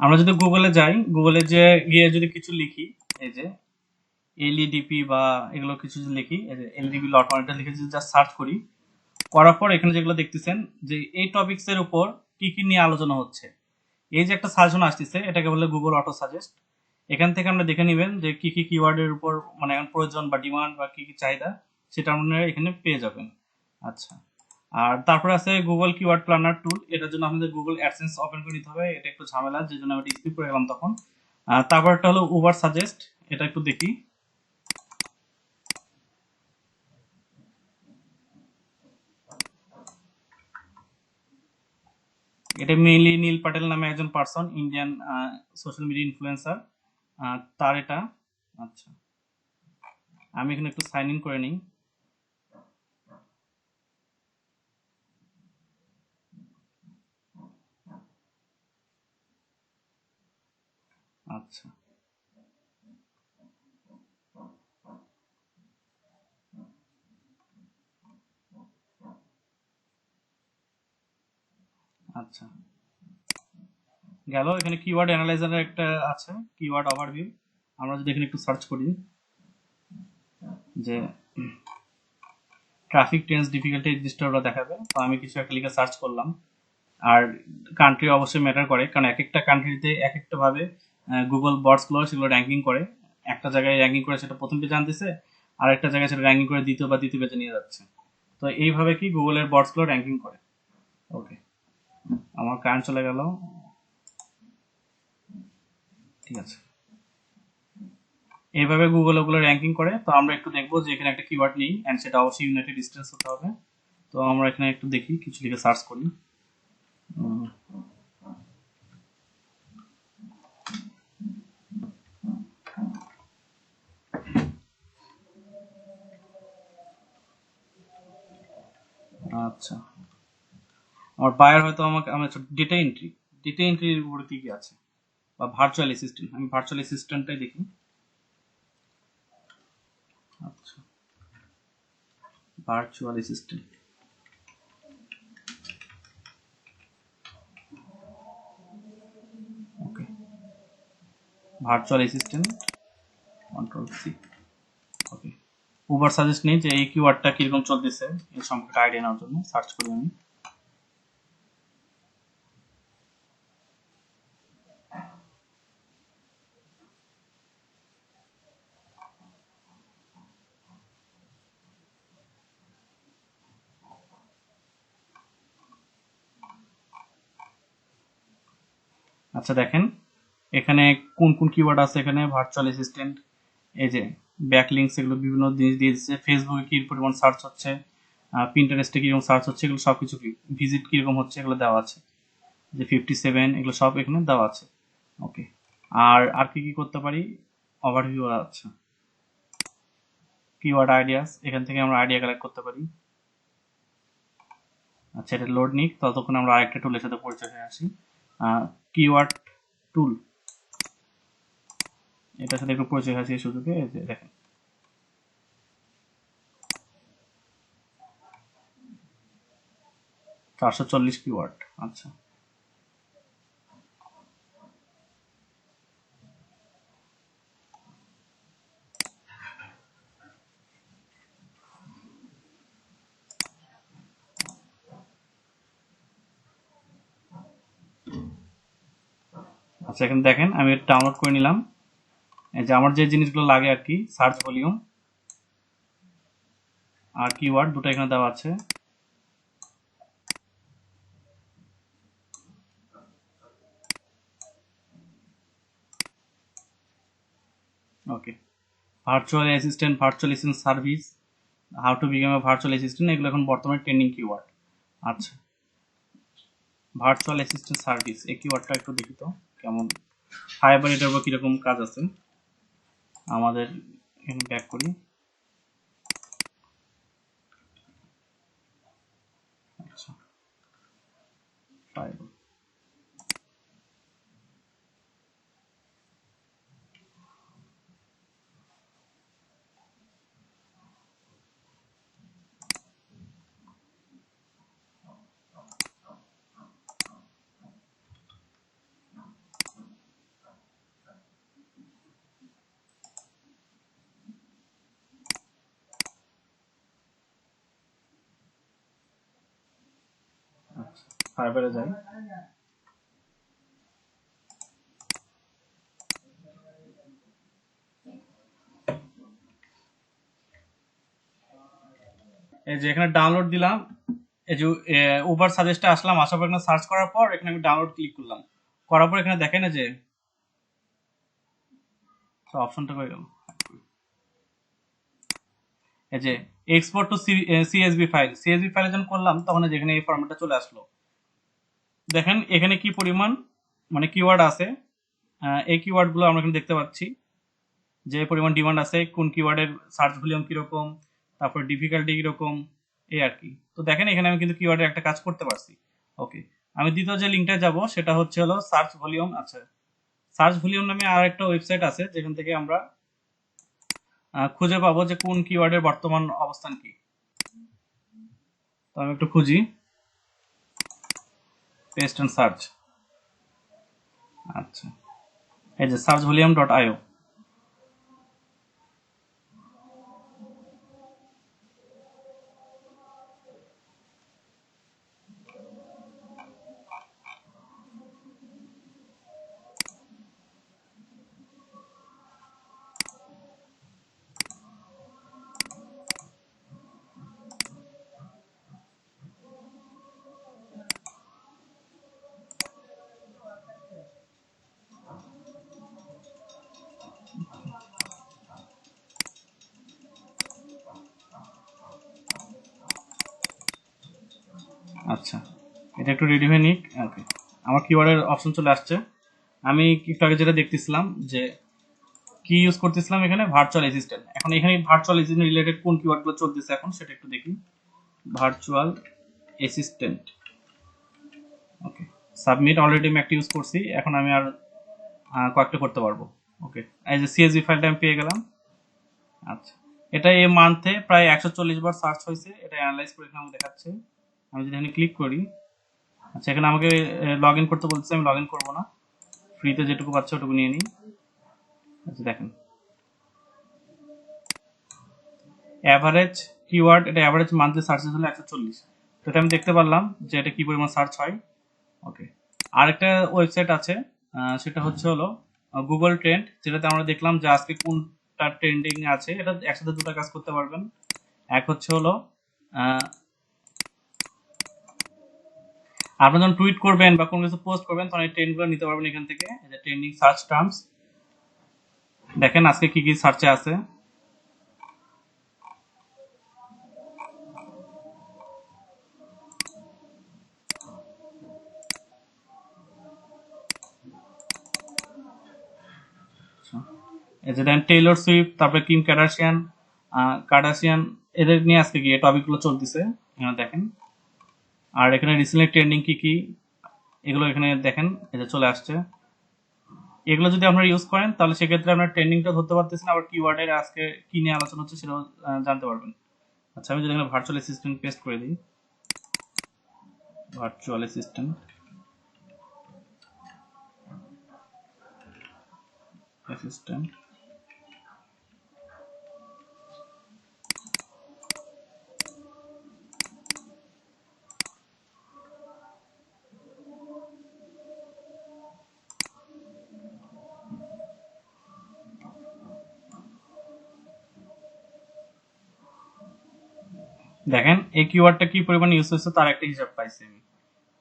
আমরা যদি গুগলে যাই গুগলে যে গিয়ে যদি কিছু লিখি, এই যে এলইডিপি বা এগুলো কিছু যদি লিখি, এই যে এলইডিপি লট এটা লিখে যদি জাস্ট সার্চ করি, করার পর এখানে যেগুলো দেখতেছেন, যে এই টপিকস এর উপর কি কি নিয়ে আলোচনা হচ্ছে। এই যে একটা সাজেশন আসতেছে, এটাকে বলে গুগল অটো সাজেস্ট এখান থেকে আমরা দেখে নেবেন যে কি কি কিওয়ার্ডের উপর মানে এখন প্রয়োজন বা ডিমান্ড বা কি কি চাহিদা, সেটা আপনারা এখানে পেয়ে যাবেন। আচ্ছা। আর তারপরে আছে গুগল কিওয়ার্ড প্ল্যানার টুল এটার জন্য আমাদের গুগল অ্যাডসেন্স ওপেন করে নিতে হবে, এটা একটু ঝামেলা যে জন্য আমি স্কিপ করে গেলাম তখন। তারপরটা হলো উবার সাজেস্ট এটা একটু দেখি। এটা মেইনলি নীল পাটেল নামে একজন person Indian social media influencer তার এটা। আচ্ছা। আমি এখানে একটু সাইন ইন করে নিই। আচ্ছা। আচ্ছা। গেল, এখানে কিওয়ার্ড অ্যানালাইজারের একটা আছে কিওয়ার্ড ওভারভিউ আমরা যদি এখানে একটু সার্চ করি, যে ট্রাফিক ট্রেন্স ডিফিকাল্টি রেজিস্টারটা দেখাবে। তো আমি কিছু একটা লিখে সার্চ করলাম। আর কান্ট্রি অবশ্যই ম্যাটার করে, কারণ এক একটা কান্ট্রিতে এক একটা ভাবে গুগল বর্ডসগুলো সেগুলো র্যাঙ্কিং করে। একটা জায়গায় র্যাঙ্কিং করে সেটা প্রথম পেজে আনতেছে আর একটা জায়গায় সেটা র্যাঙ্কিং করে দ্বিতীয় বা তৃতীয় পেজে নিয়ে যাচ্ছে। তো এইভাবে কি গুগলের বর্ডসগুলো র্যাঙ্কিং করে? ওকে আমার কারেন্ট চলে গেল। ঠিক আছে। এইভাবে গুগল ওগুলো র্যাঙ্কিং করে। তো আমরা একটু দেখব যে এখানে একটা কিওয়ার্ড নেই এন্ড সেটা অবশ্যই ইউনাইটেড স্টেটস হতে হবে। তো আমরা এখানে একটু দেখি, কিছু লিখে সার্চ করি। আচ্ছা। আমার বায়ার হয়তো আমাকে আমি ডেটা এন্ট্রি ডেটা এন্ট্রির উপরে কি কি আছে? বা ভার্চুয়াল অ্যাসিস্ট্যান্ট আমি ভার্চুয়াল অ্যাসিস্ট্যান্টটাই দেখি। আচ্ছা। Virtual assistant okay virtual assistant control C Ubersuggest নেই যে এই কিওয়ার্ডটা কীরকম চলতেছে, এই সম্পর্কে আইডিয়া নেওয়ার জন্য সার্চ করি আমি আচ্ছা দেখেন, এখানে কোন কোন কিওয়ার্ড আছে এখানে ভার্চুয়াল অ্যাসিস্ট্যান্ট এই যে ব্যাকলিংস এগুলো বিভিন্ন জিনিস দিয়ে দিচ্ছে। ফেসবুকে কি পরিমাণ সার্চ হচ্ছে পিন্টারেস্টে কীরকম সার্চ হচ্ছে, এগুলো সব কিছু ভিজিট কীরকম হচ্ছে, এগুলো দেওয়া আছে। যে ফিফটি সেভেন এগুলো সব এখানে দেওয়া আছে। ওকে আর আর কি কি করতে পারি? ওভারভিউ আছে। কিওয়ার্ড আইডিয়াস এখান থেকে আমরা আইডিয়া কালেক্ট করতে পারি। আচ্ছা এটা লোড নিক, ততক্ষণ আমরা আরেকটা টুলের সাথে পরিচয় হয়ে আসি। কিওয়ার্ড টুল এটার সাথে একটু পরিচয় এই সুযোগে দেখেন। চারশো চল্লিশ কিওয়ার্ড আচ্ছা। আচ্ছা এখানে দেখেন, আমি ডাউনলোড করে নিলাম। যে আমার যে জিনিসগুলো লাগে আর কি সার্চ ভলিউম আর কিওয়ার্ড দুটো এখানে দেওয়া আছে। Okay virtual assistant virtual assistant service how to become a virtual assistant এগুলো এখন বর্তমানে ট্রেন্ডিং কিওয়ার্ড আচ্ছা। ভার্চুয়াল অ্যাসিস্ট্যান্ট সার্ভিস এই কিওয়ার্ডটা একটু দেখি তো, কেমন। ফাইবার এটার উপর কীরকম কাজ আছে? আমাদের এখানে ব্যাক করি। ফাইবারে যাই। এই যে এখানে ডাউনলোড দিলাম, এই যে উবার সাজেস্টে আসলাম আসার পর এখানে সার্চ করার পর এখানে আমি ডাউনলোড ক্লিক করলাম। করার পর এখানে দেখেন যে অপশনটা কই গেল? এই যে export to CSV file CSV ফাইলে যখন করলাম, তখন এই যে এখানে এই ফরম্যাটটা চলে আসলো। দেখেন, এখানে কি পরিমাণ মানে কিওয়ার্ড আছে। এই কিওয়ার্ডগুলো আমরা এখানে দেখতে পাচ্ছি। যে পরিমাণ ডিমান্ড আছে, কোন কিওয়ার্ডের সার্চ ভলিউম কীরকম, তারপর ডিফিকাল্টি কীরকম, এই আর কি। তো দেখেন, এখানে আমি কিন্তু কিওয়ার্ডের একটা কাজ করতে পারছি। ওকে আমি দ্বিতীয় যে লিঙ্কটা যাব, সেটা হচ্ছে হলো সার্চ ভলিউম আচ্ছা। সার্চ ভলিউম নামে আর একটা ওয়েবসাইট আছে, যেখান থেকে আমরা খুঁজে পাবো যে কোন কিওয়ার্ডের বর্তমান অবস্থান কি। তো আমি একটু খুঁজি। পেস্ট এন্ড সার্চ আচ্ছা। এই যে সার্চ ভলিউম ডট আইও আচ্ছা। এটা একটু রেডি হয়ে নিক। ওকে আমার কিওয়ার্ডের অপশন চলে আসছে। আমি একটু আগে যেটা দেখতেছিলাম যে, কি ইউজ করতেছিলাম এখানে? ভার্চুয়াল অ্যাসিস্ট্যান্ট এখন এখানে ভার্চুয়াল অ্যাসিস্ট্যান্ট রিলেটেড কোন কিওয়ার্ডগুলো চলতেছে এখন সেটা একটু দেখি। Virtual assistant okay submit already আমি একটা ইউজ করছি। এখন আমি আর কয়েকটা করতে পারব। ওকে এই যে সিএসভি ফাইলটা আমি পেয়ে গেলাম। আচ্ছা। এটা এই মান্থে প্রায় একশো চল্লিশ বার সার্চ হয়েছে। এটা অ্যানালাইজ করে এখানে দেখাচ্ছে। আমি যদি এখানে ক্লিক করি আচ্ছা এখানে আমাকে লগ ইন করতে বলছে, আমি লগ ইন করব না। ফ্রিতে যেটুকু পাচ্ছে ওটুকু নিয়ে নিই। আচ্ছা দেখেন। অ্যাভারেজ কিওয়ার্ড এটা অ্যাভারেজ মান্থলি সার্চেস হলো একশো চল্লিশ। এটা আমি দেখতে পারলাম যে এটা কি পরিমাণ সার্চ হয়। ওকে আরেকটা ওয়েবসাইট আছে সেটা হচ্ছে হলো গুগল ট্রেন্ড যেটাতে আমরা দেখলাম যে আজকে কোনটা ট্রেন্ডিং আছে। এটা একসাথে দুটো কাজ করতে পারবেন। এক হচ্ছে হলো আপনি যখন টুইট করবেন বা কোনো কিছু পোস্ট করবেন, তখন এই ট্রেন্ডগুলো নিতে পারবেন এখান থেকে। ট্রেন্ডিং সার্চ টার্মস দেখেন আজকে কি কি সার্চে আছে। এই যে দেন টেইলর সুইফট তারপরে কিম কার্ডাশিয়ান কার্ডাশিয়ান এদের নিয়ে আজকে কি টপিকগুলো চলতেছে? এখানে দেখেন। আর এখানে রিসেন্টলি ট্রেন্ডিং কি কি, এগুলো এখানে দেখেন এটা চলে আসছে। এগুলো যদি আপনারা ইউজ করেন, তাহলে সেক্ষেত্রে আপনার ট্রেন্ডিংটা ধরতে পারতেছেন, আবার কিওয়ার্ডের আজকে কি নিয়ে আলোচনা হচ্ছে সেটাও জানতে পারবেন। আচ্ছা আমি যদি এখানে ভার্চুয়াল অ্যাসিস্ট্যান্ট পেস্ট করে দিই। ভার্চুয়াল অ্যাসিস্ট্যান্ট অ্যাসিস্ট্যান্ট দেখেন এই কিওয়ার্ডটা কি পরিমাণ ইউজ হয়েছে তার একটা হিসাব পাইছি আমি।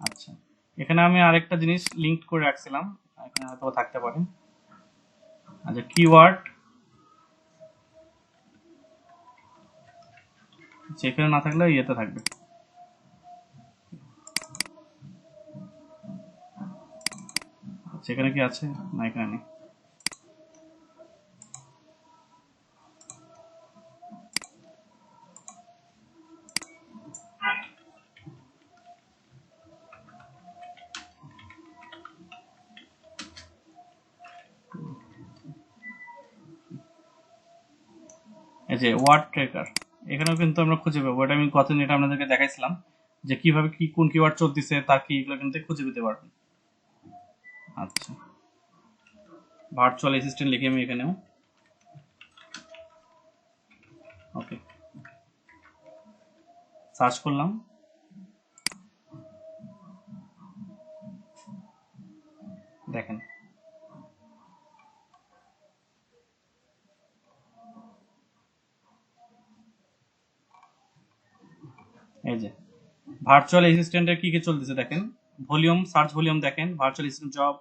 আচ্ছা এখানে আমি আরেকটা জিনিস লিংক করে রাখছিলাম, এখানে হয়তো থাকতে পারে। আচ্ছা কিওয়ার্ড যেখানে না থাকলে ইয়েতে থাকবে। সেখানে কি আছে? না, এখানে নেই। যে ওয়ার্ড ট্রেকার এখানেও কিন্তু আমরা খুঁজে পাবো। এটা আমি কথা এটা আপনাদেরকে দেখাইছিলাম যে কীভাবে কি, কোন কিওয়ার্ড চলতেছে তা কি, এগুলো কিন্তু খুঁজে পেতে পারবেন। আচ্ছা। ভার্চুয়াল অ্যাসিস্ট্যান্ট লিখে আমি এখানেও। ওকে সার্চ করলাম দেখেন এই যে ভার্চুয়াল অ্যাসিস্ট্যান্টের কি কি চলতেছে দেখেন? ভলিউম সার্চ ভলিউম দেখেন ভার্চুয়াল অ্যাসিস্ট্যান্ট জব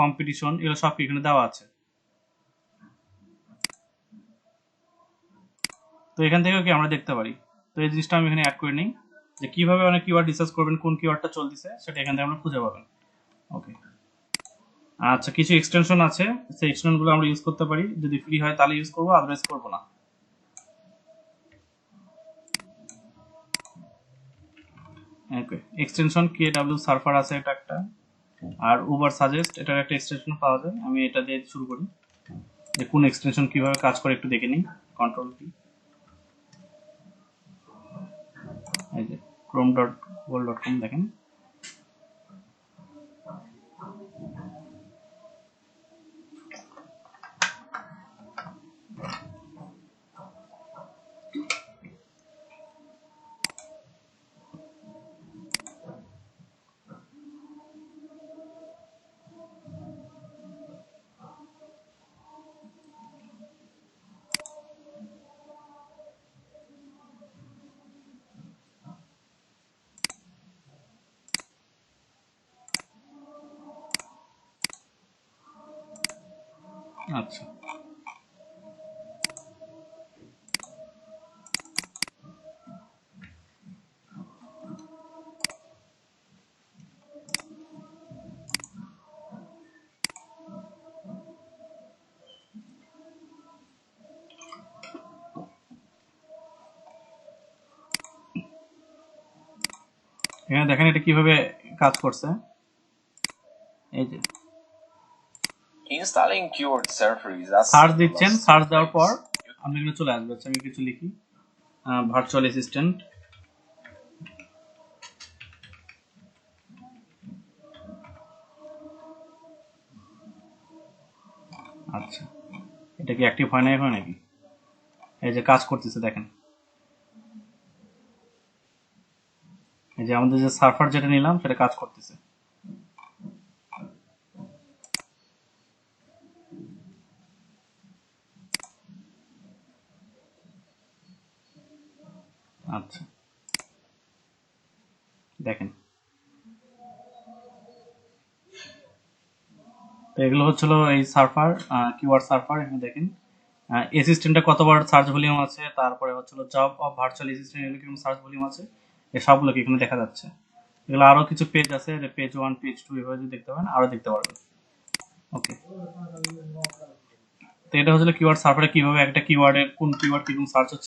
কম্পিটিশন এগুলো সব এখানে দেওয়া আছে? তো এখান থেকেও কি আমরা দেখতে পারি? তো এই জিনিসটা আমি এখানে অ্যাড করে নিই, যে কীভাবে অনেক কিওয়ার্ড রিসার্চ করবেন, কোন কিওয়ার্ডটা চলতেছে, সেটা এখান থেকে আমরা খুঁজে পাবেন। ওকে আচ্ছা কিছু এক্সটেনশন আছে, সেই এক্সটেনশনগুলো আমরা ইউজ করতে পারি। যদি ফ্রি হয়, তাহলে ইউজ করব আদারওয়াইজ করব না। Okay extension K W server আছে এটা একটা। আর উবার সাজেস্ট এটার একটা এক্সটেনশন পাওয়া যায়। আমি এটা দিয়ে শুরু করি। যে কোন এক্সটেনশন কীভাবে কাজ করে, একটু দেখে নিই। কন্ট্রোল কি এই যে ক্রোম ডট গুগল ডট দেখেন। আচ্ছা। এখানে দেখেন এটা কীভাবে কাজ করছে। এই যে। সার্চ দিচ্ছেন সার্চ দেওয়ার পর. আপনি এখানে চলে আসবে আচ্ছা, আমি কিছু লিখি। ভার্চুয়াল অ্যাসিস্ট্যান্ট আচ্ছা এটা কি অ্যাক্টিভ হয় না এখন নাকি? এই যে কাজ করতেছে দেখেন। এই যে আমাদের যে সার্ভার যেটা নিলাম সেটা কাজ করতেছে আচ্ছা দেখেন তো এগুলো হচ্ছিল এই সার্ভার কিওয়ার্ড সার্ভার এখানে দেখেন। অ্যাসিস্ট্যান্টে কতবার সার্চ ভলিউম আছে, তারপরে হচ্ছিল জব অফ ভার্চুয়াল অ্যাসিস্ট্যান্ট এগুলো কীরকম সার্চ ভলিউম আছে এই সবগুলোকে এখানে দেখা যাচ্ছে। এগুলো আরও কিছু পেজ আছে, যে পেজ ওয়ান, পেজ টু, এভাবে যদি দেখতে পারেন আরও দেখতে পারবেন। ওকে। তো এটা হচ্ছিল কিওয়ার্ড সার্ভারে কীভাবে একটা কিওয়ার্ডের কোন কিওয়ার্ড কীরকম সার্চ হচ্ছে